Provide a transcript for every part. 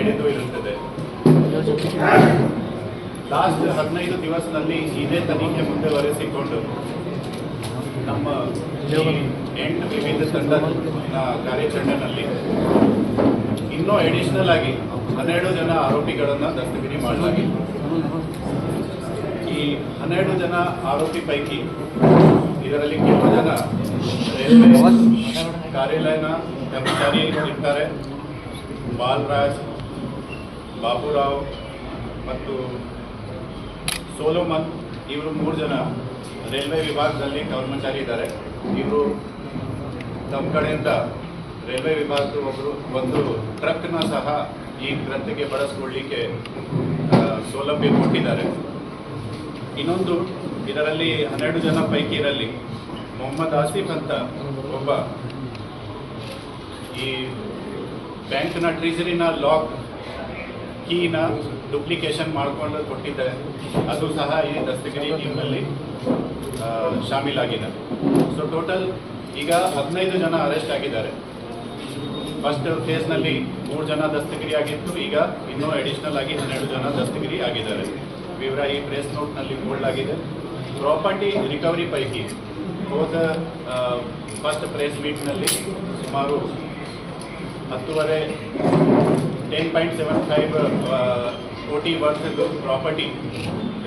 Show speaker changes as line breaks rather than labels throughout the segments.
ಎಳೆದು ಇರುತ್ತದೆ. ಲಾಸ್ಟ್ ಹದಿನೈದು ದಿವಸದಲ್ಲಿ ಇದೇ ತನಿಖೆ ಮುಂದುವರೆಸಿಕೊಂಡು ನಮ್ಮ ಎಂಟು ವಿವಿಧ ತಂಡದ ಕಾರ್ಯಾಚರಣೆಯಲ್ಲಿ ಇನ್ನೂ ಅಡಿಷನಲ್ ಆಗಿ ಹನ್ನೆರಡು ಜನ ಆರೋಪಿಗಳನ್ನು ದಸ್ತಗಿರಿ ಮಾಡಲಾಗಿದೆ. ಈ ಹನ್ನೆರಡು ಜನ ಆರೋಪಿ ಪೈಕಿ ಇದರಲ್ಲಿ ಕೆಲವು ಜನ ರೈಲ್ವೆ ಕಾರ್ಯಾಲಯನ ಕರ್ಮಚಾರಿ ಇರ್ತಾರೆ. ಬಾಲರಾಜ್, ಬಾಬುರಾವ್ ಮತ್ತು ಸೋಲೋಮನ್, ಇವರು ಮೂರು ಜನ ರೈಲ್ವೆ ವಿಭಾಗದಲ್ಲಿ ಕರ್ಮಚಾರಿ ಇದ್ದಾರೆ. ಇವರು ತಮ್ಮ ಕಡೆಯಿಂದ ರೈಲ್ವೆ ವಿಭಾಗದ ಒಬ್ಬರು ಒಂದು ಟ್ರಕ್ನ ಸಹ ಈ ಗ್ರಂಥಕ್ಕೆ ಬಳಸ್ಕೊಳ್ಳಿಕ್ಕೆ ಸೌಲಭ್ಯ ಕೊಟ್ಟಿದ್ದಾರೆ. ಇನ್ನೊಂದು, ಇದರಲ್ಲಿ ಹನ್ನೆರಡು ಜನ ಪೈಕಿ ಇರಲಿ. ಮೊಹಮ್ಮದ್ ಆಸಿಫ್ ಅಂತ ಒಬ್ಬ ಈ ಬ್ಯಾಂಕ್ನ ಟ್ರೆಜರಿನ ಲಾಕ್ ಕೀನ ಡುಪ್ಲಿಕೇಶನ್ ಮಾಡಿಕೊಂಡು ಕೊಟ್ಟಿದ್ದಾರೆ ಅದು ಸಹ ಈ ದಸ್ತಗಿರಿ ಟೀಮ್ನಲ್ಲಿ ಶಾಮೀಲಾಗಿದೆ. ಸೊ ಟೋಟಲ್ ಈಗ ಹದಿನೈದು ಜನ ಅರೆಸ್ಟ್ ಆಗಿದ್ದಾರೆ. ಫಸ್ಟ್ ಫೇಸ್ನಲ್ಲಿ ಮೂರು ಜನ ದಸ್ತಗಿರಿ ಆಗಿತ್ತು. ಈಗ ಇನ್ನೂ ಅಡಿಷನಲ್ ಆಗಿ ಹನ್ನೆರಡು ಜನ ದಸ್ತಗಿರಿ ಆಗಿದ್ದಾರೆ. ವಿವರ ಈ ಪ್ರೆಸ್ ನೋಟ್ನಲ್ಲಿ ಆಗಿದೆ. ಪ್ರಾಪರ್ಟಿ ರಿಕವರಿ ಪೈಕಿ ಹೋದ ಫಸ್ಟ್ ಪ್ರೆಸ್ ಮೀಟ್ನಲ್ಲಿ ಸುಮಾರು ಹತ್ತುವರೆ ಟೆನ್ ಪಾಯಿಂಟ್ ಸೆವೆನ್ ಫೈವ್ ಕೋಟಿ ವರ್ಷದ್ದು ಪ್ರಾಪರ್ಟಿ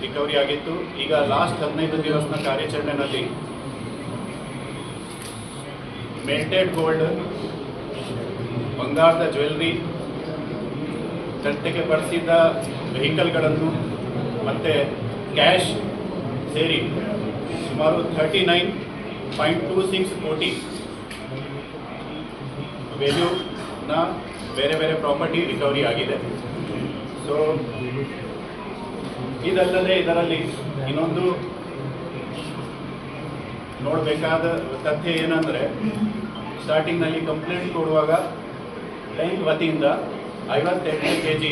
ರಿಕವರಿ ಆಗಿತ್ತು. ಈಗ ಲಾಸ್ಟ್ ಹದಿನೈದು ದಿವಸದ ಕಾರ್ಯಾಚರಣೆಯಲ್ಲಿ ಮೆಲ್ಟೆಡ್ ಗೋಲ್ಡ್ ಬಂಗಾರದ ಜ್ಯುವೆಲ್ರಿ ಕೃತ್ಯಕ್ಕೆ ಬಳಸಿದ್ದ ವೆಹಿಕಲ್ಗಳನ್ನು ಮತ್ತು ಕ್ಯಾಶ್ ಸೇರಿ ಸುಮಾರು thirty nine point two six crore ವ್ಯಾಲ್ಯೂನ ಬೇರೆ ಬೇರೆ ಪ್ರಾಪರ್ಟಿ ರಿಕವರಿ ಆಗಿದೆ. ಸೊ ಇದಲ್ಲದೆ ಇದರಲ್ಲಿ ಇನ್ನೊಂದು ನೋಡಬೇಕಾದ ತಥ್ಯ ಏನಂದರೆ ಸ್ಟಾರ್ಟಿಂಗ್ನಲ್ಲಿ ಕಂಪ್ಲೇಂಟ್ ಕೊಡುವಾಗ ಬ್ಯಾಂಕ್ ವತಿಯಿಂದ ಐವತ್ತೆಂಟು ಕೆ ಜಿ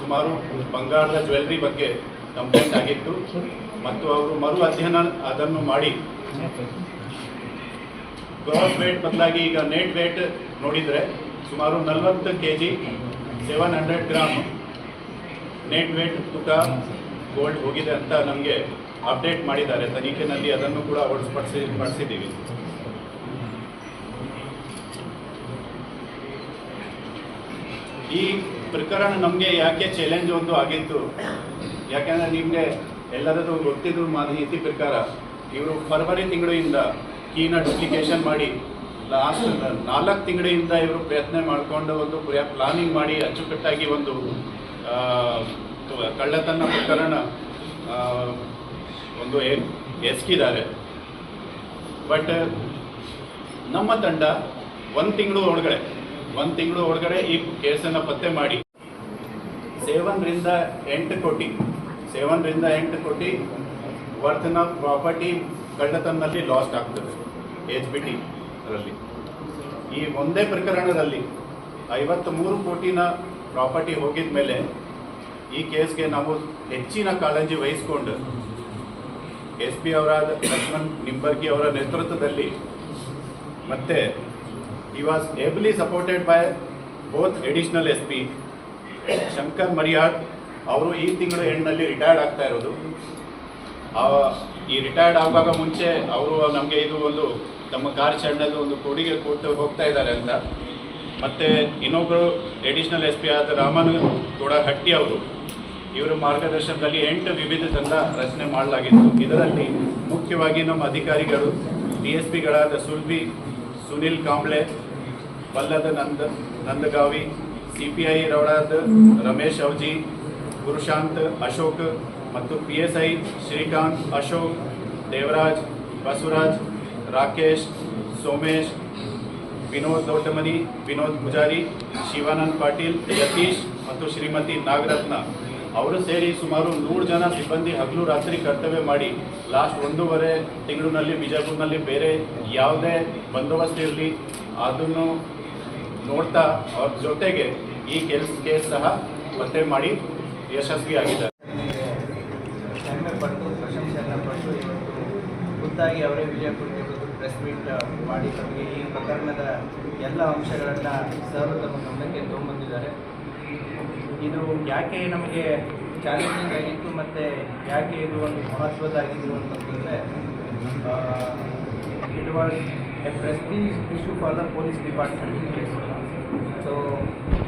ಸುಮಾರು ಬಂಗಾರದ ಜ್ಯುವೆಲ್ರಿ ಬಗ್ಗೆ ಕಂಪ್ಲೇಂಟ್ ಆಗಿತ್ತು. ಮತ್ತು ಅವರು ಮರು ಅಧ್ಯಯನ ಅದನ್ನು ಮಾಡಿ. ಗ್ರಾಸ್ ವೇಟ್ ಬದಲಾಗಿ ಈಗ ನೆಟ್ ವೇಟ್ ನೋಡಿದರೆ ಸುಮಾರು ನಲವತ್ತು K G seven hundred gram net weight ತೂಕ ಗೋಲ್ಡ್ ಹೋಗಿದೆ ಅಂತ ನಮಗೆ ಅಪ್ಡೇಟ್ ಮಾಡಿದ್ದಾರೆ. ತನಿಖೆನಲ್ಲಿ ಅದನ್ನು ಕೂಡ ಹೊರಡಿಸ್ಪಡಿಸಿ ಪಡಿಸಿದ್ದೀವಿ ಈ ಪ್ರಕರಣ ನಮಗೆ ಯಾಕೆ ಚಾಲೆಂಜ್ ಒಂದು ಆಗಿತ್ತು? ಯಾಕೆಂದರೆ ನಿಮಗೆ ಎಲ್ಲರದ್ದು ಗೊತ್ತಿದ್ದು ಮಾಹಿತಿ ಪ್ರಕಾರ ಇವರು ಫೆಬ್ರವರಿ ತಿಂಗಳಿಂದ ಕೀನ ಡುಪ್ಲಿಕೇಶನ್ ಮಾಡಿ ಲಾಸ್ಟ್ ನಾಲ್ಕು ತಿಂಗಳಿಂದ ಇವರು ಪ್ರಯತ್ನ ಮಾಡಿಕೊಂಡು ಒಂದು ಪ್ಲಾನಿಂಗ್ ಮಾಡಿ ಅಚ್ಚುಕಟ್ಟಾಗಿ ಒಂದು ಕಳ್ಳತನ ಪ್ರಕರಣ ಒಂದು ಎಸ್ಕಿದ್ದಾರೆ. ಬಟ್ ನಮ್ಮ ತಂಡ ಒಂದು ತಿಂಗಳು ಒಳಗಡೆ, ಒಂದು ತಿಂಗಳು ಒಳಗಡೆ ಈ ಕೇಸನ್ನು ಪತ್ತೆ ಮಾಡಿ. ಸೇವನ್ರಿಂದ ಎಂಟು ಕೋಟಿ ಸೇವನ್ರಿಂದ ಎಂಟು ಕೋಟಿ ವರ್ತ್ನ ಪ್ರಾಪರ್ಟಿ ಕಳ್ಳತನದಲ್ಲಿ ಲಾಸ್ಟ್ ಆಗ್ತದೆ. ಎಚ್ ಬಿ ಟಿ ಅದರಲ್ಲಿ ಈ ಒಂದೇ ಪ್ರಕರಣದಲ್ಲಿ ಐವತ್ತ್ಮೂರು ಕೋಟಿನ ಪ್ರಾಪರ್ಟಿ ಹೋಗಿದ ಮೇಲೆ ಈ ಕೇಸ್ಗೆ ನಾವು ಹೆಚ್ಚಿನ ಕಾಳಜಿ ವಹಿಸಿಕೊಂಡು ಎಸ್ ಪಿ ಅವರಾದ ಲಕ್ಷ್ಮಣ್ ನಿಂಬರ್ಗಿ ಅವರ ನೇತೃತ್ವದಲ್ಲಿ ಮತ್ತೆ ಈ was ably supported by both additional S P Shankar Mariyad ಅವರು ಈ ತಿಂಗಳ ಎಂಡ್ನಲ್ಲಿ ರಿಟೈರ್ಡ್ ಆಗ್ತಾ ಇರೋದು. ಈ ರಿಟೈರ್ಡ್ ಆಗುವಾಗ ಮುಂಚೆ ಅವರು ನಮಗೆ ಇದು ಒಂದು ತಮ್ಮ ಕಾರ್ಯಾಚರಣೆಯಲ್ಲಿ ಒಂದು ಕೊಡುಗೆ ಕೊಟ್ಟು ಹೋಗ್ತಾ ಇದ್ದಾರೆ ಅಂತ. ಮತ್ತು ಇನ್ನೊಬ್ಬರು ಎಡಿಷನಲ್ ಎಸ್ ಪಿ ಆದ ರಾಮನ್ ಕೂಡ ಹಟ್ಟಿ ಅವರು. ಇವರ ಮಾರ್ಗದರ್ಶನದಲ್ಲಿ ಎಂಟು ವಿವಿಧ ತಂಡ ರಚನೆ ಮಾಡಲಾಗಿತ್ತು. ಇದರಲ್ಲಿ ಮುಖ್ಯವಾಗಿ ನಮ್ಮ ಅಧಿಕಾರಿಗಳು D S ಪಿಗಳಾದ Sulbi, Sunil Kamble Ballada Nanda, Nandagavi C P I ರವಳಾದ Ramesh Avaji Gurushant Ashok ಮತ್ತು P S I Shrikant, Ashok, Devaraj, Basavaraj Rakesh, Somesh, Vinod Doddamani, Vinod Pujari, Shivanand Patil, Yatish ಮತ್ತು ಶ್ರೀಮತಿ ನಾಗರತ್ನ. ಅವರು ಸೇರಿ ಸುಮಾರು ನೂರು ಜನ ಸಿಬ್ಬಂದಿ ಹಗಲು ರಾತ್ರಿ ಕರ್ತವ್ಯ ಮಾಡಿ ಲಾಸ್ಟ್ ಒಂದೂವರೆ ತಿಂಗಳಿನಲ್ಲಿ ಬಿಜಾಪುರ್ನಲ್ಲಿ ಬೇರೆ ಯಾವುದೇ ಬಂದೋಬಸ್ತ್ ಇರಲಿ, ಅದನ್ನು ನೋಡ್ತಾ ಅವ್ರ ಜೊತೆಗೆ ಈ ಕೆಲ್ಸ ಕೇಸ್ ಸಹ ಪತ್ತೆ ಮಾಡಿ ಯಶಸ್ವಿಯಾಗಿದ್ದಾರೆ.
ಪಟ್ಟು ಪ್ರಶಂಸೆಯನ್ನು ಪಟ್ಟು ಖುದ್ದಾಗಿ ಅವರೇ ಮೀಟ್ ಮಾಡಿ ನಮಗೆ ಈ ಪ್ರಕರಣದ ಎಲ್ಲ ಅಂಶಗಳನ್ನು ಸರ್ವ ತಮ್ಮ ಗಮನಕ್ಕೆ ತೊಗೊಂಬಂದಿದ್ದಾರೆ ಇದು ಯಾಕೆ ನಮಗೆ ಚಾಲೆಂಜಿಂಗ್ ಆಗಿತ್ತು ಮತ್ತು ಯಾಕೆ ಇದು ಒಂದು ಮಹತ್ವದಾಗಿತ್ತು ಅಂತಂದರೆ it was a prestige issue for the police department so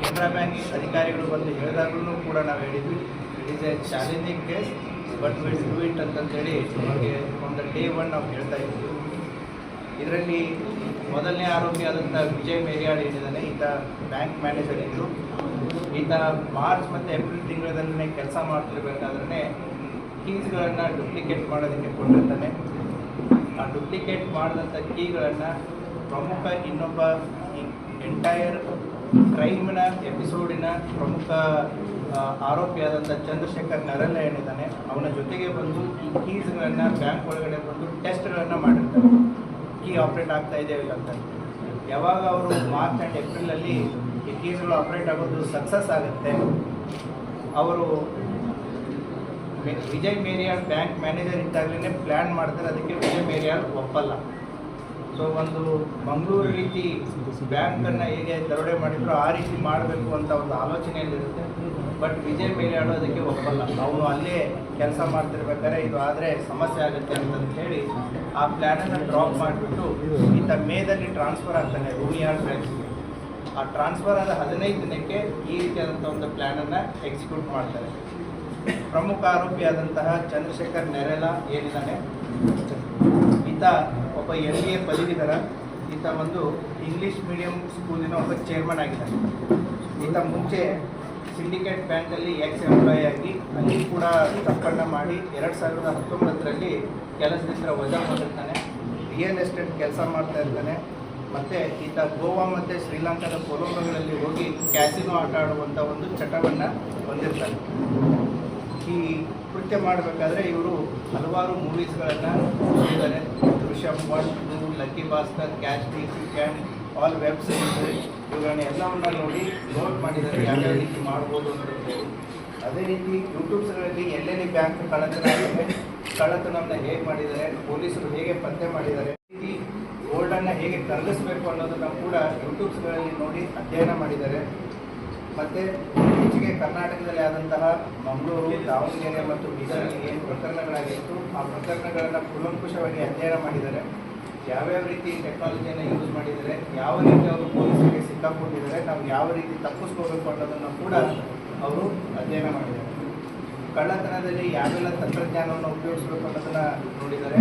Canara bank ಅಧಿಕಾರಿಗಳು ಬಂದು ಹೇಳಿದಾಗಲೂ ಕೂಡ ನಾವು ಹೇಳಿದ್ವಿ it is a challenging case but will do it ಅಂತಂತೇಳಿ ನಮಗೆ ಒಂದು ಡೇ ಒನ್ ನಾವು ಹೇಳ್ತಾ ಇದ್ವಿ. ಇದರಲ್ಲಿ ಮೊದಲನೇ ಆರೋಪಿ ಆದಂಥ ವಿಜಯ್ ಮೇರಿಯಾಳ್ ಏನಿದ್ದಾನೆ ಈತ ಬ್ಯಾಂಕ್ ಮ್ಯಾನೇಜರ್ ಇದ್ದರು ಈತ ಮಾರ್ಚ್ ಮತ್ತು ಏಪ್ರಿಲ್ ತಿಂಗಳದಲ್ಲೇ ಕೆಲಸ ಮಾಡ್ತಿರ್ಬೇಕಾದ್ರೆ ಕೀಸ್ಗಳನ್ನು ಡುಪ್ಲಿಕೇಟ್ ಮಾಡೋದಕ್ಕೆ ಕೊಟ್ಟಿರ್ತಾನೆ ಆ ಡುಪ್ಲಿಕೇಟ್ ಮಾಡಿದಂಥ ಕೀಗಳನ್ನು ಪ್ರಮುಖ ಇನ್ನೊಬ್ಬ ಎಂಟೈರ್ ಕ್ರೈಮ್ನ ಎಪಿಸೋಡಿನ ಪ್ರಮುಖ ಆರೋಪಿ ಆರೋಪಿಯಾದಂಥ ಚಂದ್ರಶೇಖರ್ ನರಲ್ಲ ಏನಿದ್ದಾನೆ ಅವನ ಜೊತೆಗೆ ಬಂದು ಈ ಕೀಸ್ಗಳನ್ನು ಬ್ಯಾಂಕ್ ಒಳಗಡೆ ಬಂದು ಟೆಸ್ಟ್ಗಳನ್ನು ಮಾಡಿರ್ತಾರೆ ಕೀ ಆಪ್ರೇಟ್ ಆಗ್ತಾ ಇದ್ದೇವೆ ಅಂತ. ಯಾವಾಗ ಅವರು ಮಾರ್ಚ್ ಆ್ಯಂಡ್ ಏಪ್ರಿಲಲ್ಲಿ ಈ ಕೀಸ್ಗಳು ಆಪ್ರೇಟ್ ಆಗೋದು ಸಕ್ಸಸ್ ಆಗುತ್ತೆ. ಅವರು ವಿಜಯ್ ಮೇರಿಯಾಳ್ ಬ್ಯಾಂಕ್ ಮ್ಯಾನೇಜರ್ ಇದ್ದಾಗಲೇ ಪ್ಲ್ಯಾನ್ ಮಾಡ್ತಾರೆ, ಅದಕ್ಕೆ ವಿಜಯ್ ಮೇರಿಯಾಳ್ ಒಪ್ಪಲ್ಲ. ಸೊ ಒಂದು ಮಂಗಳೂರು ರೀತಿ ಬ್ಯಾಂಕನ್ನು ಹೇಗೆ ದರೋಡೆ ಮಾಡಿದ್ರು ಆ ರೀತಿ ಮಾಡಬೇಕು ಅಂತ ಒಂದು ಆಲೋಚನೆಯಲ್ಲಿರುತ್ತೆ. ಬಟ್ ವಿಜಯ್ ಮೇಲೆ ಆಡೋದಕ್ಕೆ ಒಪ್ಪಲ್ಲ. ಅವನು ಅಲ್ಲೇ ಕೆಲಸ ಮಾಡ್ತಿರ್ಬೇಕಾದ್ರೆ ಇದು ಆದರೆ ಸಮಸ್ಯೆ ಆಗುತ್ತೆ ಅಂತ ಹೇಳಿ ಆ ಪ್ಲ್ಯಾನನ್ನು ಡ್ರಾಪ್ ಮಾಡಿಬಿಟ್ಟು ಇಂತ ಮೇದಲ್ಲಿ ಟ್ರಾನ್ಸ್ಫರ್ ಆಗ್ತಾನೆ ರೂಮಿಯಾರ್ ಬ್ಯಾಂಕ್ಸ್ಗೆ ಆ ಟ್ರಾನ್ಸ್ಫರ್ ಆದ ಹದಿನೈದು ದಿನಕ್ಕೆ ಈ ರೀತಿಯಾದಂಥ ಒಂದು ಪ್ಲ್ಯಾನನ್ನು ಎಕ್ಸಿಕ್ಯೂಟ್ ಮಾಡ್ತಾರೆ. ಪ್ರಮುಖ ಆರೋಪಿಯಾದಂತಹ ಚಂದ್ರಶೇಖರ್ ನೆರೆಲ ಏನಿದ್ದಾನೆ? ಈತ ಒಬ್ಬ ಎಂ ಬಿ ಎ ಪದವೀಧರ ಈತ ಒಂದು ಇಂಗ್ಲೀಷ್ ಮೀಡಿಯಂ ಸ್ಕೂಲಿನ ಒಬ್ಬ ಚೇರ್ಮನ್ ಆಗಿದ್ದಾನೆ. ಈತ ಮುಂಚೆ ಸಿಂಡಿಕೇಟ್ ಬ್ಯಾಂಕಲ್ಲಿ ಎಕ್ಸ್ ಎಂಪ್ಲಾಯಿ ಆಗಿ, ಅಲ್ಲಿ ಕೂಡ ತಪ್ಪನ್ನು ಮಾಡಿ ಎರಡು ಸಾವಿರದ ಹತ್ತೊಂಬತ್ತರಲ್ಲಿ ಕೆಲಸದಿಂದ ವಜಾ ಮಾಡಿರ್ತಾನೆ ರಿಯಲ್ ಎಸ್ಟೇಟ್ ಕೆಲಸ ಮಾಡ್ತಾ ಇರ್ತಾನೆ. ಮತ್ತು ಈತ ಗೋವಾ ಮತ್ತು ಶ್ರೀಲಂಕಾದ ಕೊಲಂಬೋಗಳಲ್ಲಿ ಹೋಗಿ ಕ್ಯಾಸಿನೋ ಆಟ ಆಡುವಂಥ ಒಂದು ಚಟವನ್ನು ಹೊಂದಿರ್ತಾನೆ. ಈ ಕೃತ್ಯ ಮಾಡಬೇಕಾದ್ರೆ ಇವರು ಹಲವಾರು ಮೂವೀಸ್ಗಳನ್ನು ನೋಡಿದ್ದಾರೆ. Rishabh one lucky Bhaskar cash D ಕ್ಯಾನ್ ಆಲ್ ವೆಬ್ಸೈಟ್ ಇವುಗಳನ್ನ ಎಲ್ಲವನ್ನ ನೋಡಿ ನೋಟ್ ಮಾಡಿದ್ದಾರೆ. ಯಾವ್ಯಾವ ರೀತಿ ಮಾಡ್ಬೋದು ಹೇಳಿ. ಅದೇ ರೀತಿ ಯೂಟ್ಯೂಬ್ಸ್ಗಳಲ್ಲಿ ಎಲ್ಲೆಲ್ಲಿ ಬ್ಯಾಂಕ್ ಕಳ್ಳತನ ಆಗಿದೆ ಕಳ್ಳತನವನ್ನು ಹೇಗೆ ಮಾಡಿದ್ದಾರೆ, ಪೊಲೀಸರು ಹೇಗೆ ಪತ್ತೆ ಮಾಡಿದ್ದಾರೆ, ಈ ಗೋಲ್ಡನ್ನು ಹೇಗೆ ಕರಗಿಸ್ಬೇಕು ಅನ್ನೋದನ್ನು ಕೂಡ ಯೂಟ್ಯೂಬ್ಸ್ಗಳಲ್ಲಿ ನೋಡಿ ಅಧ್ಯಯನ ಮಾಡಿದ್ದಾರೆ. ಮತ್ತು ಇತ್ತೀಚೆಗೆ ಕರ್ನಾಟಕದಲ್ಲಿ ಆದಂತಹ ಮಂಗಳೂರು, ದಾವಣಗೆರೆ ಮತ್ತು ಬೀದರ್ನಲ್ಲಿ ಏನು ಪ್ರಕರಣಗಳಾಗಿತ್ತು, ಆ ಪ್ರಕರಣಗಳನ್ನು ಕೂಲಂಕುಷವಾಗಿ ಅಧ್ಯಯನ ಮಾಡಿದ್ದಾರೆ. ಯಾವ್ಯಾವ ರೀತಿ ಟೆಕ್ನಾಲಜಿಯನ್ನು ಯೂಸ್ ಮಾಡಿದ್ದಾರೆ, ಯಾವ ರೀತಿ ಅವರು ಪೊಲೀಸರಿಗೆ ಸಿಕ್ಕಾಕೊಂಡಿದ್ದಾರೆ, ನಾವು ಯಾವ ರೀತಿ ತಪ್ಪಿಸ್ಕೋಬೇಕು ಅನ್ನೋದನ್ನು ಕೂಡ ಅವರು ಅಧ್ಯಯನ ಮಾಡಿದ್ದಾರೆ. ಕಳ್ಳತನದಲ್ಲಿ ಯಾವೆಲ್ಲ ತಂತ್ರಜ್ಞಾನವನ್ನು ಉಪಯೋಗಿಸಬೇಕು ಅನ್ನೋದನ್ನು ನೋಡಿದ್ದಾರೆ.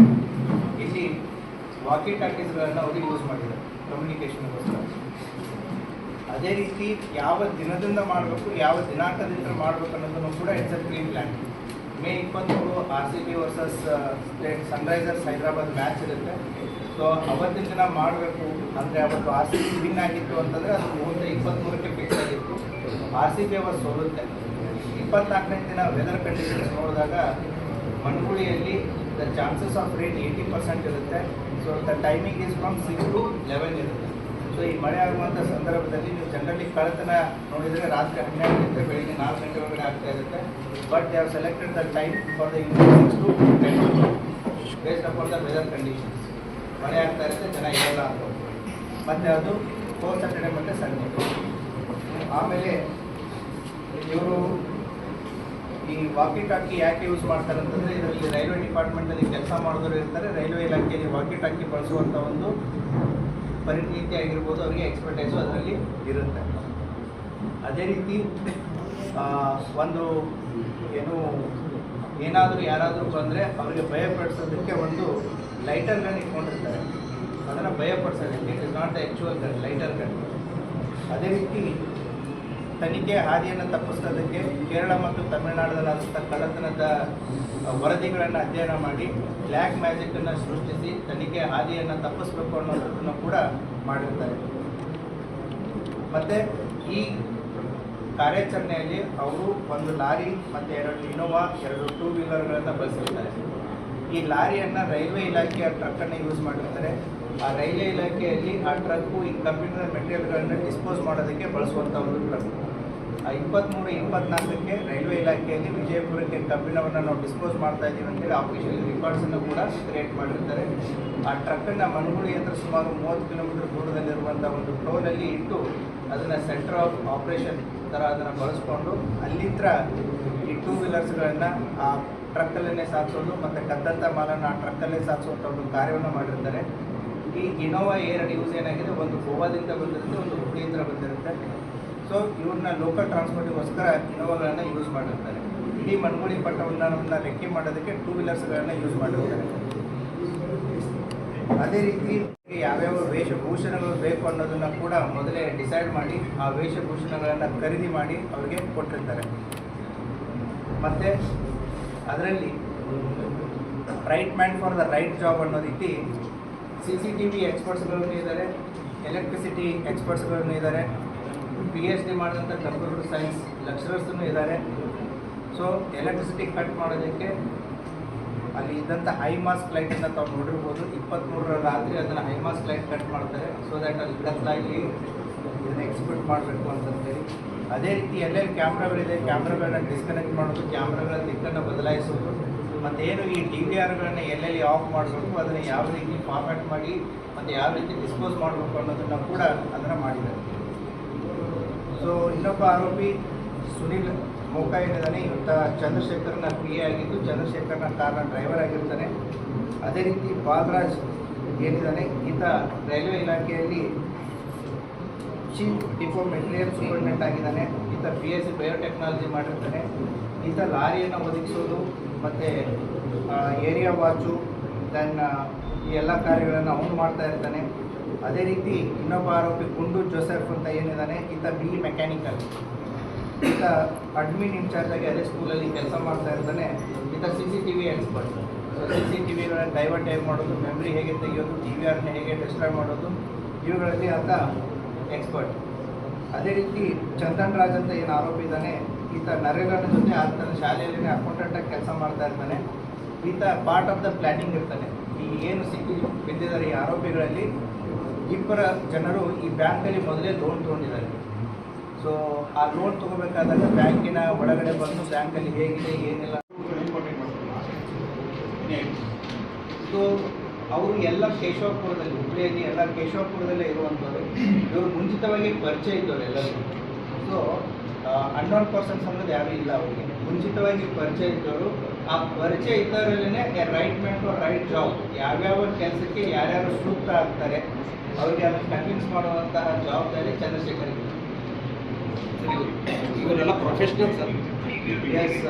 ಇಲ್ಲಿ ವಾಕಿ ಟಾಕೀಸ್ಗಳನ್ನು ಅವರು ಯೂಸ್ ಮಾಡಿದ್ದಾರೆ ಕಮ್ಯುನಿಕೇಷನ್ಗೋಸ್ಕರ ಅದೇ ರೀತಿ ಯಾವ ದಿನದಿಂದ ಮಾಡಬೇಕು, ಯಾವ ದಿನಾಂಕದಿಂದ ಮಾಡಬೇಕು ಅನ್ನೋದನ್ನು ಕೂಡ it's a clean plan May ಇಪ್ಪತ್ತ್ಮೂರು R C B versus Sunrisers Hyderabad match ಇರುತ್ತೆ. ಸೊ ಅವತ್ತಿನ ದಿನ ಮಾಡಬೇಕು ಅಂದರೆ ಅವತ್ತು ಆರ್ ಸಿ ಬಿ ವಿನ್ ಆಗಿತ್ತು ಅಂತಂದರೆ ಅದು ಮೂವತ್ತ ಇಪ್ಪತ್ತ್ಮೂರಕ್ಕೆ ಫಿಕ್ಸ್ ಆಗಿತ್ತು. ಆರ್ ಸಿ ಬಿ ಅವರು ಸೋಲುತ್ತೆ. ಇಪ್ಪತ್ನಾಲ್ಕನೇ ದಿನ ವೆದರ್ ಕಂಡೀಷನ್ಸ್ ನೋಡಿದಾಗ ಮಣ್ಗುಳಿಯಲ್ಲಿ the chances of rate eighty percent ಇರುತ್ತೆ. So the timing is from six to eleven ಇರುತ್ತೆ. ಸೊ ಈ ಮಳೆ ಆಗುವಂಥ ಸಂದರ್ಭದಲ್ಲಿ ನೀವು ಜನರಲ್ಲಿ ಕಳೆತನ ನೋಡಿದರೆ ರಾತ್ರಿ ಹನ್ನೆರಡು ಗಂಟೆ ಬೆಳಿಗ್ಗೆ ನಾಲ್ಕು ಗಂಟೆ ಒಳಗಡೆ ಆಗ್ತಾ ಇರುತ್ತೆ. But they have selected the time for the six to ten based upon the weather conditions ಮಳೆ ಆಗ್ತಾ ಇರುತ್ತೆ, ಜನ ಇರಲ್ಲ ಅಂತ ಮತ್ತು ಅದು ಫೋರ್ ಸ್ಯಾಟರ್ಡೆ ಮತ್ತು ಸಂಡೇ ಆಮೇಲೆ ಇವರು ಈ ವಾಕಿ ಟಾಕಿ ಯಾಕೆ ಯೂಸ್ ಮಾಡ್ತಾರೆ ಅಂತಂದರೆ ಇದರಲ್ಲಿ ರೈಲ್ವೆ ಡಿಪಾರ್ಟ್ಮೆಂಟಲ್ಲಿ ಕೆಲಸ ಮಾಡಿದವರು ಇರ್ತಾರೆ. ರೈಲ್ವೆ ಇಲಾಖೆಯಲ್ಲಿ ವಾಕಿ ಟಾಕಿ ಬಳಸುವಂಥ ಒಂದು ಪರಿಣಿತಿ ಆಗಿರ್ಬೋದು ಅವರಿಗೆ ಎಕ್ಸ್ಪರ್ಟೈಸು ಅದರಲ್ಲಿ ಇರುತ್ತೆ. ಅದೇ ರೀತಿ ಒಂದು ಏನು, ಏನಾದರೂ ಯಾರಾದರೂ ಬಂದರೆ ಅವರಿಗೆ ಭಯಪಡಿಸೋದಕ್ಕೆ ಒಂದು ಲೈಟರ್ ಗನ್ ಇಟ್ಕೊಂಡಿರ್ತಾರೆ. ಅದನ್ನು ಭಯಪಡಿಸೋದಕ್ಕೆ it is not the actual gun lighter gun ಅದೇ ರೀತಿ ತನಿಖೆ ಹಾದಿಯನ್ನು ತಪ್ಪಿಸೋದಕ್ಕೆ ಕೇರಳ ಮತ್ತು ತಮಿಳುನಾಡಲ್ಲಾದಂಥ ಕಳ್ಳತನದ ವರದಿಗಳನ್ನು ಅಧ್ಯಯನ ಮಾಡಿ ಬ್ಲ್ಯಾಕ್ ಮ್ಯಾಜಿಕನ್ನು ಸೃಷ್ಟಿಸಿ ತನಿಖೆ ಹಾದಿಯನ್ನು ತಪ್ಪಿಸ್ಬೇಕು ಅನ್ನೋದನ್ನು ಕೂಡ ಮಾಡಿರ್ತಾರೆ. ಮತ್ತು ಈ ಕಾರ್ಯಾಚರಣೆಯಲ್ಲಿ ಅವರು ಒಂದು ಲಾರಿ ಮತ್ತು ಎರಡು ಇನೋವಾ, ಎರಡು ಟೂ ವೀಲರ್ಗಳನ್ನು ಬಳಸಿರ್ತಾರೆ. ಈ ಲಾರಿಯನ್ನು ರೈಲ್ವೆ ಇಲಾಖೆಯ ಟ್ರಕ್ಕನ್ನು ಯೂಸ್ ಮಾಡಿರ್ತಾರೆ. ಆ ರೈಲ್ವೆ ಇಲಾಖೆಯಲ್ಲಿ ಆ ಟ್ರಕ್ಕು ಈ ಕಂಪ್ಯೂಟರ್ ಮೆಟೀರಿಯಲ್ಗಳನ್ನು ಡಿಸ್ಪೋಸ್ ಮಾಡೋದಕ್ಕೆ ಬಳಸುವಂಥ ಒಂದು ಟ್ರಕ್. ಇಪ್ಪತ್ತ್ಮೂರು ಇಪ್ಪತ್ನಾಲ್ಕಕ್ಕೆ ರೈಲ್ವೆ ಇಲಾಖೆಯಲ್ಲಿ ವಿಜಯಪುರಕ್ಕೆ ಕಬ್ಬಿಣವನ್ನು ನಾವು ಡಿಸ್ಪೋಸ್ ಮಾಡ್ತಾ ಇದ್ದೀವಿ ಅಂತೇಳಿ ಆಫೀಷಿಯಲ್ ರೆಕಾರ್ಡ್ಸನ್ನು ಕೂಡ ಕ್ರಿಯೇಟ್ ಮಾಡಿರ್ತಾರೆ. ಆ ಟ್ರಕ್ಕನ್ನು ಮನಗುಳಿ ಹತ್ರ ಸುಮಾರು ಮೂವತ್ತು ಕಿಲೋಮೀಟರ್ ದೂರದಲ್ಲಿರುವಂಥ ಒಂದು ಟೋಲಲ್ಲಿ ಇಟ್ಟು ಅದನ್ನು ಸೆಂಟರ್ ಆಫ್ ಆಪರೇಷನ್ ಥರ ಅದನ್ನು ಬಳಸ್ಕೊಂಡು ಅಲ್ಲಿಂದ ಈ ಟೂ ವೀಲರ್ಸ್ಗಳನ್ನು ಆ ಟ್ರಕ್ಕಲ್ಲೇ ಸಾಗಿಸೋದು ಮತ್ತು ಕದ್ದಂಥ ಮಾಲನ್ನು ಆ ಟ್ರಕ್ಕಲ್ಲೇ ಸಾಗಿಸುವಂಥ ಒಂದು ಕಾರ್ಯವನ್ನು ಮಾಡಿರ್ತಾರೆ. ಈ ಇನೋವಾ ಏರ್ ಯೂಸ್ ಏನಾಗಿದೆ? ಒಂದು ಗೋವಾದಿಂದ ಬಂದಿರುತ್ತೆ, ಒಂದು ಹುಬ್ಳಿಯಿಂದ ಬಂದಿರುತ್ತೆ. ಸೊ ಇವ್ರನ್ನ ಲೋಕಲ್ ಟ್ರಾನ್ಸ್ಪೋರ್ಟಿಗೋಸ್ಕರ ಇನೋವಾಗಳನ್ನು ಯೂಸ್ ಮಾಡಿರ್ತಾರೆ. ಇಡೀ ಮನ್ಗುಳಿ ಪಟ್ಟಣವನ್ನು ಲೆಕ್ಕೆ ಮಾಡೋದಕ್ಕೆ ಟೂ ವೀಲರ್ಸ್ಗಳನ್ನು ಯೂಸ್ ಮಾಡಿರ್ತಾರೆ. ಅದೇ ರೀತಿ ಯಾವ್ಯಾವ ವೇಷಭೂಷಣಗಳು ಬೇಕು ಅನ್ನೋದನ್ನ ಕೂಡ ಮೊದಲೇ ಡಿಸೈಡ್ ಮಾಡಿ ಆ ವೇಷಭೂಷಣಗಳನ್ನು ಖರೀದಿ ಮಾಡಿ ಅವರಿಗೆ ಕೊಟ್ಟಿರ್ತಾರೆ. ಮತ್ತು ಅದರಲ್ಲಿ right man for the right job ಅನ್ನೋದಿಟ್ಟು C C T V ಎಕ್ಸ್ಪರ್ಟ್ಸ್ಗಳನ್ನು ಇದ್ದಾರೆ ಎಲೆಕ್ಟ್ರಿಸಿಟಿ ಎಕ್ಸ್ಪರ್ಟ್ಸ್ಗಳನ್ನು ಇದ್ದಾರೆ ಪಿ ಎಚ್ ಡಿ ಮಾಡಿದಂಥ ಕಂಪ್ಯೂಟರ್ ಸೈನ್ಸ್ ಲೆಕ್ಚರರ್ಸನ್ನು ಇದ್ದಾರೆ ಸೊ ಎಲೆಕ್ಟ್ರಿಸಿಟಿ ಕಟ್ ಮಾಡೋದಕ್ಕೆ ಅಲ್ಲಿ ಇದ್ದಂಥ ಹೈ ಮಾಸ್ಕ್ ಲೈಟನ್ನು ತಾವು ನೋಡಿರ್ಬೋದು. ಇಪ್ಪತ್ತ್ಮೂರರ ರಾತ್ರಿ ಅದನ್ನು ಹೈ ಮಾಸ್ಕ್ ಲೈಟ್ ಕಟ್ ಮಾಡ್ತಾರೆ. ಸೊ ದ್ಯಾಟ್ ಅಲ್ಲಿ ಕತ್ಲಾಗಿ ಇದನ್ನು ಎಕ್ಸ್ಪೆಕ್ಟ್ ಮಾಡಬೇಕು ಅಂತಂತೇಳಿ. ಅದೇ ರೀತಿ ಎಲ್ಲೆಲ್ಲಿ ಕ್ಯಾಮ್ರಾಗಳಿದೆ ಕ್ಯಾಮ್ರಾಗಳನ್ನ ಡಿಸ್ಕನೆಕ್ಟ್ ಮಾಡೋದು ಕ್ಯಾಮ್ರಾಗಳ ದಿಕ್ಕನ್ನು ಬದಲಾಯಿಸೋದು, ಮತ್ತೇನು ಈ ಡಿ ವಿ ಆರ್ಗಳನ್ನ ಎಲ್ಲೆಲ್ಲಿ ಆಫ್ ಮಾಡಬೇಕು, ಅದನ್ನು ಯಾವ ರೀತಿ ಫಾರ್ಮ್ಯಾಟ್ ಮಾಡಿ, ಮತ್ತು ಯಾವ ರೀತಿ ಡಿಸ್ಪೋಸ್ ಮಾಡಬೇಕು ಅನ್ನೋದನ್ನು ಕೂಡ ಅದನ್ನು ಮಾಡಿದ್ದಾರೆ. ಸೊ ಇನ್ನೊಬ್ಬ ಆರೋಪಿ ಸುನಿಲ್ ಮೋಕ ಏನಿದ್ದಾನೆ ಇವತ್ತ ಚಂದ್ರಶೇಖರ್ನ ಪಿ ಎ ಆಗಿದ್ದು, ಚಂದ್ರಶೇಖರ್ನ ಕಾರ್ನ ಡ್ರೈವರ್ ಆಗಿರ್ತಾನೆ. ಅದೇ ರೀತಿ ಬಾಲರಾಜ್ ಏನಿದ್ದಾನೆ, ಈತ ರೈಲ್ವೆ ಇಲಾಖೆಯಲ್ಲಿ ಚೀಫ್ ಡಿಪೋ ಮೆಟೀರಿಯಲ್ ಸೂಪರ್ಡೆಂಟ್ ಆಗಿದ್ದಾನೆ. ಈತ ಪಿ ಎಸ್ ಸಿ ಬಯೋಟೆಕ್ನಾಲಜಿ ಮಾಡಿರ್ತಾನೆ. ಈತ ಲಾರಿಯನ್ನು ಒದಗಿಸೋದು, ಮತ್ತು ಏರಿಯಾ ವಾಚು ದೆನ್ ಈ ಎಲ್ಲ ಕಾರ್ಯಗಳನ್ನು ಅವನು ಮಾಡ್ತಾ ಇರ್ತಾನೆ. ಅದೇ ರೀತಿ ಇನ್ನೊಬ್ಬ ಆರೋಪಿ ಗುಂಡು ಜೋಸೆಫ್ ಅಂತ ಏನಿದ್ದಾನೆ, ಈತ ಬಿ ಮೆಕ್ಯಾನಿಕಲ್ ಈತ ಅಡ್ಮಿನ್ ಇನ್ಚಾರ್ಜ್ ಆಗಿ ಅದೇ ಸ್ಕೂಲಲ್ಲಿ ಕೆಲಸ ಮಾಡ್ತಾ ಇರ್ತಾನೆ ಈತ C C T V expert so C T ವಿಗಳನ್ನ divert ಹೇಗೆ ಮಾಡೋದು ಮೆಮ್ರಿ ಹೇಗೆ ತೆಗೆಯೋದು ಟಿ ವಿ ಆರ್ನ ಹೇಗೆ ಡಿಸ್ಟ್ರಾಯ್ ಮಾಡೋದು, ಇವುಗಳಲ್ಲಿ ಆತ ಎಕ್ಸ್ಪರ್ಟ್ ಅದೇ ರೀತಿ ಚಂದನ್ ರಾಜ್ ಅಂತ ಏನು ಆರೋಪಿ ಇದ್ದಾನೆ, ಈತ ನರೇಗಾನ ಜೊತೆ ಆತನ ಶಾಲೆಯಲ್ಲಿ ಅಕೌಂಟೆಂಟಾಗಿ ಕೆಲಸ ಮಾಡ್ತಾ ಇರ್ತಾನೆ ಈತ ಪಾರ್ಟ್ ಆಫ್ ದ ಪ್ಲ್ಯಾನಿಂಗ್ ಇರ್ತಾನೆ. ಈ ಏನು ಸಿಕ್ಕಿ ಬಿದ್ದಿದ್ದಾರೆ ಈ ಆರೋಪಿಗಳಲ್ಲಿ ಇಬ್ಬರ ಜನರು ಈ ಬ್ಯಾಂಕಲ್ಲಿ ಮೊದಲೇ ಲೋನ್ ತೊಗೊಂಡಿದ್ದಾರೆ. ಸೊ ಆ ಲೋನ್ ತೊಗೋಬೇಕಾದಾಗ ಬ್ಯಾಂಕಿನ ಒಳಗಡೆ ಬಂದು ಬ್ಯಾಂಕಲ್ಲಿ ಹೇಗಿದೆ, ಏನಿಲ್ಲ. ಸೊ ಅವರು ಎಲ್ಲ ಕೇಶವಪುರದಲ್ಲಿ ಹುಬ್ಬಳ್ಳಿಯಲ್ಲಿ ಎಲ್ಲ ಕೇಶವಪುರದಲ್ಲೇ ಇರುವಂಥವ್ರು, ಇವರು ಮುಂಚಿತವಾಗಿ ಪರಿಚಯ ಇದ್ದವರು ಎಲ್ಲರೂ. ಸೊ ಅನ್ನೋನ್ ಪರ್ಸನ್ಸ್ ಅನ್ನೋದು ಯಾರೂ ಇಲ್ಲ ಅವರಿಗೆ. ಮುಂಚಿತವಾಗಿ ಪರಿಚಯ ಇದ್ದವರು, ಆ ಪರಿಚಯ ಇದ್ದವರಲ್ಲೇ right man for right job ಯಾವ್ಯಾವ ಕೆಲಸಕ್ಕೆ ಯಾರ್ಯಾರು ಸೂಕ್ತ ಆಗ್ತಾರೆ ಅವರಿಗೆ ಅದನ್ನು ಕನ್ವಿನ್ಸ್ ಮಾಡುವಂತಹ ಜವಾಬ್ದಾರಿ ಚಂದ್ರಶೇಖರ್
ಇವರೆಲ್ಲ ಪ್ರೊಫೆಷನಲ್ ಸರ್.
ಎಸ್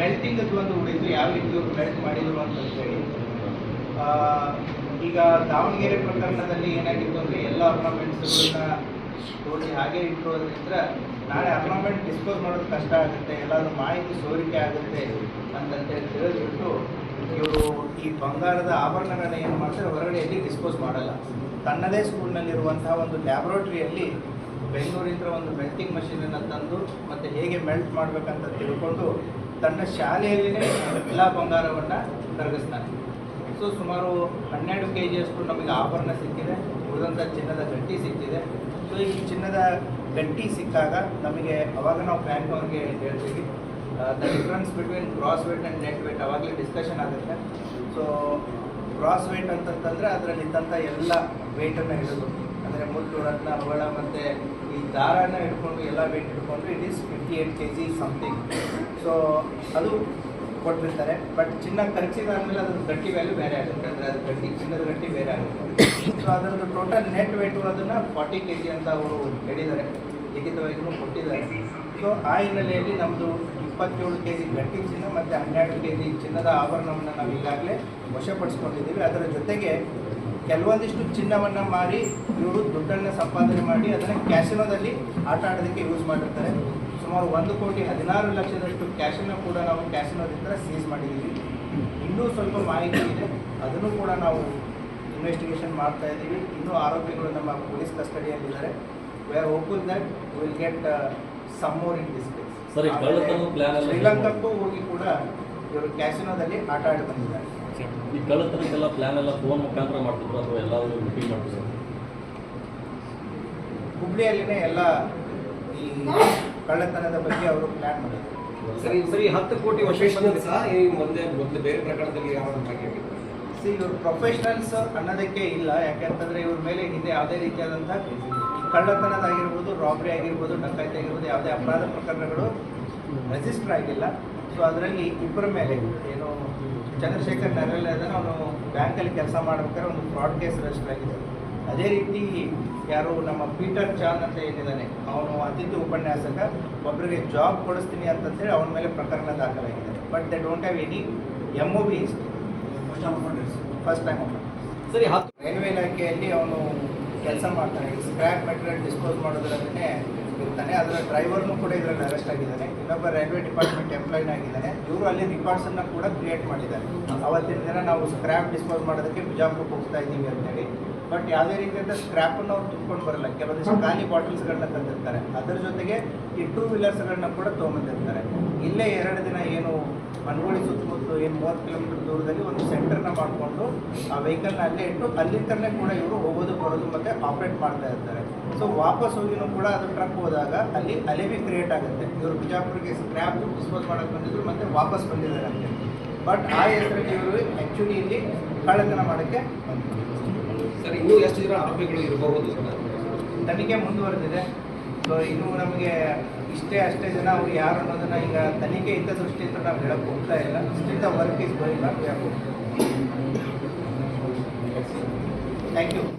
ಮೆಲ್ಟಿಂಗ್ ಅದು ಒಂದು ಉಳಿದು ಯಾವ ರೀತಿ ಮೆಲ್ಟ್ ಮಾಡಿದ್ರು ಅಂತ ಹೇಳಿ. ಈಗ ದಾವಣಗೆರೆ ಪ್ರಕರಣದಲ್ಲಿ ಏನಾಗಿತ್ತು ಅಂದರೆ ಎಲ್ಲ ಆರ್ನಮೆಂಟ್ಸ್ಗಳನ್ನ ನೋಡಿ ಹಾಗೆ ಇಟ್ಟಿರೋದ್ರಿಂದ ನಾಳೆ ಅರ್ನಾಮೆಂಟ್ ಡಿಸ್ಪೋಸ್ ಮಾಡೋದು ಕಷ್ಟ ಆಗುತ್ತೆ, ಎಲ್ಲಾದ್ರೂ ಮಾಹಿತಿ ಸೋರಿಕೆ ಆಗುತ್ತೆ ಅಂತಂತೇಳಿ ತಿಳಿದ್ಬಿಟ್ಟು ಇವರು ಈ ಬಂಗಾರದ ಆಭರಣಗಳನ್ನ ಏನು ಮಾಡ್ತಾರೆ, ಹೊರಗಡೆ ಎಲ್ಲಿ ಡಿಸ್ಪೋಸ್ ಮಾಡಲ್ಲ. ತನ್ನದೇ ಸ್ಕೂಲ್ನಲ್ಲಿರುವಂತಹ ಒಂದು ಲ್ಯಾಬ್ರೋಟ್ರಿಯಲ್ಲಿ ಬೆಂಗಳೂರಿಂದ ಒಂದು ಮೆಲ್ಟಿಂಗ್ ಮಷೀನನ್ನು ತಂದು ಮತ್ತು ಹೇಗೆ ಮೆಲ್ಟ್ ಮಾಡಬೇಕಂತ ತಿಳ್ಕೊಂಡು ತನ್ನ ಶಾಲೆಯಲ್ಲಿನೇ ಎಲ್ಲ ಬಂಗಾರವನ್ನು ಕರಗಿಸ್ತಾನೆ ಸೊ ಸುಮಾರು ಹನ್ನೆರಡು ಕೆ ಜಿಯಷ್ಟು ನಮಗೆ ಆಭರಣ ಸಿಕ್ಕಿದೆ. ಉಳಿದಂಥ ಚಿನ್ನದ ಗಟ್ಟಿ ಸಿಕ್ಕಿದೆ. ಸೊ ಈ ಚಿನ್ನದ ಗಟ್ಟಿ ಸಿಕ್ಕಾಗ ನಮಗೆ ಅವಾಗ ನಾವು ಬ್ಯಾಂಕ್ ಅವ್ರಿಗೆ ಹೇಳ್ತೀವಿ the difference between cross weight and net weight ಅವಾಗಲೇ ಡಿಸ್ಕಷನ್ ಆಗುತ್ತೆ. ಸೊ ಕ್ರಾಸ್ ವೇಟ್ ಅಂತಂತಂದರೆ ಅದರಲ್ಲಿ ಇದ್ದಂಥ ಎಲ್ಲ ವೇಟನ್ನು ಹಿಡಿದು, ಅಂದರೆ ಮುಟ್ಟು ರತ್ನ ಹವಳ ಮತ್ತು ಈ ದಾರನ ಹಿಡ್ಕೊಂಡು ಎಲ್ಲ ವೇಟ್ ಹಿಡ್ಕೊಂಡು it is fifty eight K G something so ಅದು ಕೊಟ್ಟಿರ್ತಾರೆ ಬಟ್ ಚಿನ್ನ ಖರ್ಚಿದಾದ್ಮೇಲೆ ಅದ್ರ ಗಟ್ಟಿ ವ್ಯಾಲ್ಯೂ ಬೇರೆ ಆಗುತ್ತೆ. ಅಂದರೆ ಅದು ಗಟ್ಟಿ, ಚಿನ್ನದ ಗಟ್ಟಿ ಬೇರೆ ಆಗುತ್ತೆ. ಸೊ ಅದರದ್ದು ಟೋಟಲ್ ನೆಟ್ ವೇಟು ಅದನ್ನು ಫಾರ್ಟಿ ಕೆ ಜಿ ಅಂತ ಅವರು ಹೇಳಿದ್ದಾರೆ. ಲಿಖಿತವಾಗಿಯೂ ಕೊಟ್ಟಿದ್ದಾರೆ. ಸೊ ಆ ಹಿನ್ನೆಲೆಯಲ್ಲಿ ನಮ್ಮದು ಇಪ್ಪತ್ತೇಳು ಕೆ ಜಿ ಗಟ್ಟಿ ಚಿನ್ನ ಮತ್ತು ಹನ್ನೆರಡು ಕೆ ಜಿ ಚಿನ್ನದ ಆಭರಣವನ್ನು ನಾವು ಈಗಾಗಲೇ ವಶಪಡಿಸ್ಕೊಂಡಿದ್ದೀವಿ. ಅದರ ಜೊತೆಗೆ ಕೆಲವೊಂದಿಷ್ಟು ಚಿನ್ನವನ್ನು ಮಾರಿ ಇವರು ದುಡ್ಡನ್ನು ಸಂಪಾದನೆ ಮಾಡಿ ಅದನ್ನು ಕ್ಯಾಸಿನೋದಲ್ಲಿ ಆಟ ಆಡೋದಕ್ಕೆ ಯೂಸ್ ಮಾಡಿರ್ತಾರೆ. ಸುಮಾರು ಒಂದು ಕೋಟಿ ಹದಿನಾರು ಲಕ್ಷದಷ್ಟು ಕ್ಯಾಶನ್ನು ಕೂಡ ನಾವು ಕ್ಯಾಸಿನೋದಿಂದ ಸೀಸ್ ಮಾಡಿದ್ದೀವಿ. ಇನ್ನೂ ಸ್ವಲ್ಪ ಮಾಹಿತಿ ಇದೆ. ಅದನ್ನು ಕೂಡ ನಾವು ಇನ್ವೆಸ್ಟಿಗೇಷನ್ ಮಾಡ್ತಾ ಇದ್ದೀವಿ. ಇನ್ನೂ ಆರೋಪಿಗಳು ನಮ್ಮ police ಕಸ್ಟಡಿಯಲ್ಲಿದ್ದಾರೆ we are hopeful that will get some more in this
sir, ಈ ಕಳ್ಳತನ ಪ್ಲಾನ್ ಅಲ್ಲಿ
ಶ್ರೀಲಂಕಾಕ್ಕೂ ಹೋಗಿ ಕೂಡ ಇವರು ಕ್ಯಾಸಿನೋದಲ್ಲಿ ಆಟ ಆಡಿ ಬಂದಿದ್ದಾರೆ.
ಈ ಕಳ್ಳತನಕ್ಕೆಲ್ಲ ಪ್ಲಾನ್ ಎಲ್ಲ ಫೋನ್ ಮುಖಾಂತರ ಮಾಡ್ತಿದ್ರು ಅಥವಾ ಎಲ್ಲಾದರೂ ಮೀಟಿಂಗ್ ಮಾಡ್ತಿದ್ರು?
ಹುಬ್ಳಿಯಲ್ಲಿನೇ ಎಲ್ಲ ಈ ಕಳ್ಳತನದ ಬಗ್ಗೆ ಅವರು ಪ್ಲಾನ್ ಮಾಡಿದ್ರು.
ಸರಿ ಸರಿ ಹತ್ತು ಕೋಟಿ ಪ್ರೊಫೆಷನಲ್ಸ್ ಈ ಮೊದಲೇ ಮೊದಲು ಬೇರೆ ಪ್ರಕರಣದಲ್ಲಿ ಯಾವ
ಸಿ ಇವರು ಪ್ರೊಫೆಷನಲ್ಸ್ ಅನ್ನೋದಕ್ಕೆ ಇಲ್ಲ. ಯಾಕೆಂತಂದ್ರೆ ಇವ್ರ ಮೇಲೆ ಹಿಂದೆ ಯಾವುದೇ ರೀತಿಯಾದಂಥ ಕಳ್ಳತನದಾಗಿರ್ಬೋದು ರಾಬರಿ ಆಗಿರ್ಬೋದು, ಡಕಾಯಿತಿ ಆಗಿರ್ಬೋದು, ಯಾವುದೇ ಅಪರಾಧ ಪ್ರಕರಣಗಳು ರಿಜಿಸ್ಟರ್ ಆಗಿಲ್ಲ. ಸೊ ಅದರಲ್ಲಿ ಇಬ್ಬರ ಮೇಲೆ ಏನು ಚಂದ್ರಶೇಖರ್ ನರಲ್ ಅದನ್ನು ಅವನು ಬ್ಯಾಂಕಲ್ಲಿ ಕೆಲಸ ಮಾಡ್ಬೇಕಾದ್ರೆ ಒಂದು ಫ್ರಾಡ್ ಕೇಸ್ ರಿಜಿಸ್ಟರ್ ಆಗಿದೆ. ಅದೇ ರೀತಿ ಯಾರು ನಮ್ಮ ಪೀಟರ್ ಚಾನ್ ಅಂತ ಏನಿದ್ದಾನೆ, ಅವನು ಅತಿಥಿ ಉಪನ್ಯಾಸಕ ಒಬ್ಬರಿಗೆ ಜಾಬ್ ಕೊಡಿಸ್ತೀನಿ ಅಂತಂದೇಳಿ ಅವನ ಮೇಲೆ ಪ್ರಕರಣ ದಾಖಲಾಗಿದೆ. But they don't have any M O B first time
ಸರಿ ಹತ್ತು.
ರೈಲ್ವೆ ಇಲಾಖೆಯಲ್ಲಿ ಅವನು ಕೆಲಸ ಮಾಡ್ತಾನೆ. ಸ್ಕ್ರ್ಯಾಪ್ ಮೆಟೀರಿಯಲ್ ಡಿಸ್ಪೋಸ್ ಮಾಡೋದ್ರಲ್ಲೇ ಇರ್ತಾನೆ. ಅದರ ಡ್ರೈವರ್ನು ಕೂಡ ಇದರಲ್ಲಿ ಅರೆಸ್ಟ್ ಆಗಿದ್ದಾನೆ. ಇನ್ನೊಬ್ಬ ರೈಲ್ವೆ ಡಿಪಾರ್ಟ್ಮೆಂಟ್ ಎಂಪ್ಲಾಯ್ ಆಗಿದ್ದಾನೆ. ಇವರು ಅಲ್ಲಿ ರಿಕಾರ್ಡ್ಸ್ ಕೂಡ ಕ್ರಿಯೇಟ್ ಮಾಡಿದ್ದಾರೆ. ಅವತ್ತಿನ ದಿನ ನಾವು ಸ್ಕ್ರ್ಯಾಪ್ ಡಿಸ್ಪೋಸ್ ಮಾಡೋದಕ್ಕೆ ಬಿಜಾಪುರಕ್ಕೆ ಹೋಗ್ತಾ ಇದ್ದೀವಿ ಅಂತೇಳಿ. ಬಟ್ ಯಾವುದೇ ರೀತಿಯಿಂದ ಸ್ಕ್ರ್ಯಾಪನ್ನು ಅವ್ರು ತುಂಬಿಕೊಂಡು ಬರಲ್ಲ. ಕೆಲವೊಂದಿಷ್ಟು ಖಾಲಿ ಬಾಟಲ್ಸ್ಗಳನ್ನ ತಂದಿರ್ತಾರೆ. ಅದರ ಜೊತೆಗೆ ಈ ಟೂ ವೀಲರ್ಸ್ಗಳನ್ನ ಕೂಡ ತೊಗೊಂಬಂದಿರ್ತಾರೆ. ಇಲ್ಲೇ ಎರಡು ದಿನ ಏನು ಮನಗೋಳಿ ಸುತ್ತಮುತ್ತಲು ಏನು ಮೂವತ್ತು ಕಿಲೋಮೀಟರ್ ದೂರದಲ್ಲಿ ಒಂದು ಸೆಂಟರ್ನ ಮಾಡಿಕೊಂಡು ಆ ವೆಹಿಕಲ್ನ ಅಲ್ಲೇ ಇಟ್ಟು ಅಲ್ಲಿಂದಲೇ ಕೂಡ ಇವರು ಹೋಗೋದು ಬರೋದು ಮತ್ತೆ ಆಪರೇಟ್ ಮಾಡ್ತಾ ಇರ್ತಾರೆ. ಸೊ ವಾಪಸ್ ಹೋಗಿನೂ ಕೂಡ ಅದು ಟ್ರಕ್ ಹೋದಾಗ ಅಲ್ಲಿ ಅಲೆವಿ ಕ್ರಿಯೇಟ್ ಆಗುತ್ತೆ. ಇವರು ಬಿಜಾಪುರಕ್ಕೆ ಸ್ಕ್ರ್ಯಾಪ್ ಡಿಸ್ಪೋಸ್ ಮಾಡಕ್ಕೆ ಬಂದಿದ್ರು ಮತ್ತೆ ವಾಪಸ್ ಬಂದಿದ್ದಾರೆ ಅಂತ ಬಟ್ ಆ ಹೆಸರಲ್ಲಿ ಇವರು ಆ್ಯಕ್ಚುಲಿ ಇಲ್ಲಿ ಕಳ್ಳತನ ಮಾಡೋಕ್ಕೆ ಬಂದಿದ್ದಾರೆ.
ಸರ್ ಇನ್ನೂ ಎಷ್ಟು ಜನ ಆರೋಪಿಗಳು ಇರಬಹುದು
ತನಿಖೆ ಮುಂದುವರೆದಿದೆ. ಸೊ ಇನ್ನು ನಮಗೆ ಇಷ್ಟೇ ಅಷ್ಟೇ ಜನ ಅವ್ರು ಯಾರು ಅನ್ನೋದನ್ನ ಈಗ ತನಿಖೆ ಇದ್ದ ದೃಷ್ಟಿಯಿಂದ ನಾವು ಹೇಳಕ್ ಹೋಗ್ತಾ ಇಲ್ಲ. Still the work is going thank you